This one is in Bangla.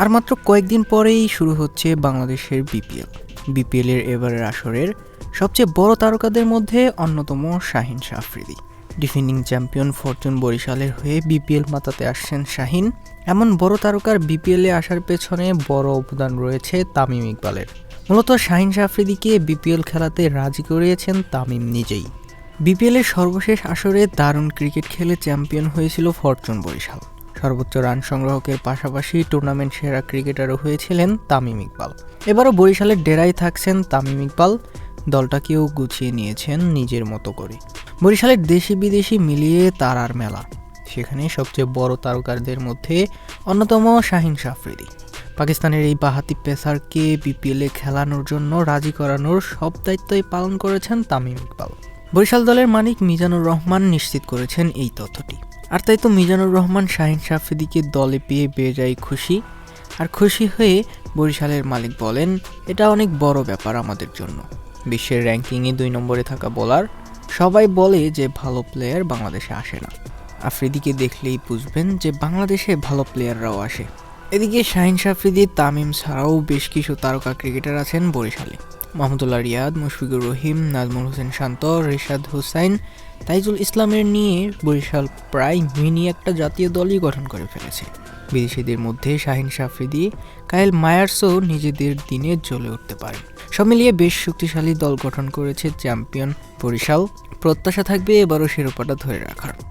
আর মাত্র কয়েকদিন পরেই শুরু হচ্ছে বাংলাদেশের বিপিএল। বিপিএলের এবারের আসরের সবচেয়ে বড় তারকাদের মধ্যে অন্যতম Shaheen Shah Afridi defending champion Fortune বরিশালের হয়ে বিপিএল মাতাতে আসছেন শাহিন। এমন বড় তারকার বিপিএলে আসার পেছনে বড় অবদান রয়েছে তামিম ইকবালের। মূলত শাহিন শাহ আফ্রিদিকে বিপিএল খেলাতে রাজি করিয়েছেন তামিম নিজেই। বিপিএলের সর্বশেষ আসরে দারুণ ক্রিকেট খেলে চ্যাম্পিয়ন হয়েছিল ফরচুন বরিশাল। সর্বোচ্চ রান সংগ্রাহকের পাশাপাশি টুর্নামেন্ট সেরা ক্রিকেটারও হয়েছিলেন তামিম ইকবাল। এবারও বরিশালের ডেরায় থাকছেন তামিম ইকবাল। দলটাকেও গুছিয়ে নিয়েছেন নিজের মতো করে। বরিশালের দেশি বিদেশি মিলিয়ে তারার মেলা। সেখানে সবচেয়ে বড় তারকারদের মধ্যে অন্যতম শাহিন শাফরিদি পাকিস্তানের এই বাহাতি পেসারকে বিপিএলে খেলানোর জন্য রাজি করানোর সব দায়িত্বই পালন করেছেন তামিম ইকবাল। বরিশাল দলের মালিক মিজানুর রহমান নিশ্চিত করেছেন এই তথ্যটি। আর তাই তো মিজানুর রহমান শাহিন শাফরিদিকে দলে পেয়ে বেজায় খুশি। আর খুশি হয়ে বরিশালের মালিক বলেন, এটা অনেক বড় ব্যাপার আমাদের জন্য। বিশ্বের র্যাঙ্কিংয়ে দুই নম্বরে থাকা বলার, সবাই বলে যে ভালো প্লেয়ার বাংলাদেশে আসে না। আফ্রিদিকে দেখলেই বুঝবেন যে বাংলাদেশে ভালো প্লেয়াররাও আসে। এদিকে শাহিন শাফরিদি তামিম ছাড়াও বেশ কিছু তারকা ক্রিকেটার আছেন বরিশালে। মাহমুদুল্লাহ রিয়াদ, মুশফিকুর রহিম, নাজমুল হোসেন শান্ত, রিশাদ হুসাইন, তাইজুল ইসলামের নিয়ে বরিশাল প্রায় মিনি একটা জাতীয় দলই গঠন করে ফেলেছে। বিদেশিদের মধ্যে শাহিন শাফরিদি কায়েল মায়ার্সও নিজেদের দিনে জ্বলে উঠতে পারে। সব মিলিয়ে বেশ শক্তিশালী দল গঠন করেছে চ্যাম্পিয়ন বরিশাল। প্রত্যাশা থাকবে এবারও শিরোপাটা ধরে রাখার।